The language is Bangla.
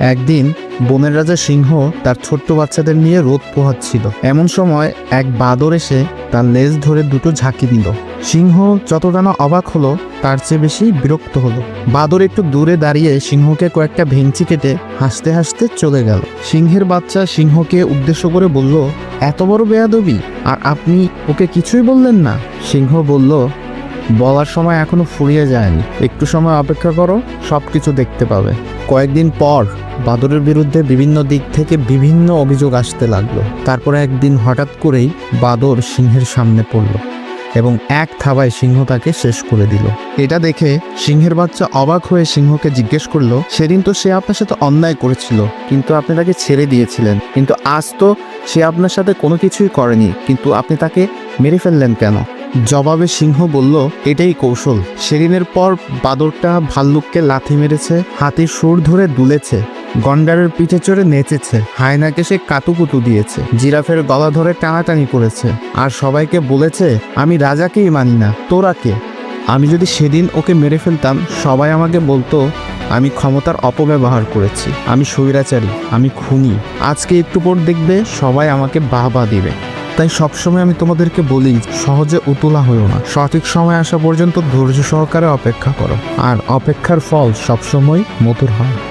একদিন বনের রাজা সিংহ তার ছোট্ট বাচ্চাদের নিয়ে রোদ পোহাচ্ছিল। এমন সময় এক বাদর এসে তার লেজ ধরে দুটো ঝাঁকি দিল। সিংহ যতটা না অবাক হলো, তার চেয়ে বেশি বিরক্ত হলো। বাদর একটু দূরে দাঁড়িয়ে সিংহকে কয়েকটা ভেঞ্চি কেটে হাসতে হাসতে চলে গেল। সিংহের বাচ্চা সিংহকে উদ্দেশ্য করে বলল, এত বড় বেয়াদবি, আর আপনি ওকে কিছুই বললেন না? সিংহ বলল বলার সময় এখনও ফুরিয়ে যায়নি। একটু সময় অপেক্ষা করো সব কিছু দেখতে পাবে। কয়েকদিন পর বাদরের বিরুদ্ধে বিভিন্ন দিক থেকে বিভিন্ন অভিযোগ আসতে লাগল। তারপরে একদিন হঠাৎ করেই বাদর সিংহের সামনে পড়ল এবং এক থাবায় সিংহ তাকে শেষ করে দিল। এটা দেখে সিংহের বাচ্চা অবাক হয়ে সিংহকে জিজ্ঞেস করল, সেদিন তো সে আপনার সাথে অন্যায় করেছিল, কিন্তু আপনি তাকে ছেড়ে দিয়েছিলেন। কিন্তু আজ তো সে আপনার সাথে কোনো কিছুই করেনি, কিন্তু আপনি তাকে মেরে ফেললেন কেন? জবাবে সিংহ বলল, এটাই কৌশল। সেদিনের পর বাদরটা ভাল্লুককে লাথি মেরেছে, হাতির সুর ধরে দুলেছে, গন্ডারের পিঠে চড়ে নেচেছে, হায়নাকে সে কাতুকুতু দিয়েছে, জিরাফের গলা ধরে টানাটানি করেছে, আর সবাইকে বলেছে, আমি রাজাকেই মানি না, তোরা কে? আমি যদি সেদিন ওকে মেরে ফেলতাম, সবাই আমাকে বলতো, আমি ক্ষমতার অপব্যবহার করেছি, আমি স্বৈরাচারী, আমি খুনি। আজকে একটু পর দেখবে সবাই আমাকে বাহবা দিবে। তাই সবসময় আমি তোমাদেরকে বলি, সহজে উতলা হইও না। সঠিক সময় আসা পর্যন্ত ধৈর্য সহকারে অপেক্ষা করো। আর অপেক্ষার ফল সবসময় মধুর হয়।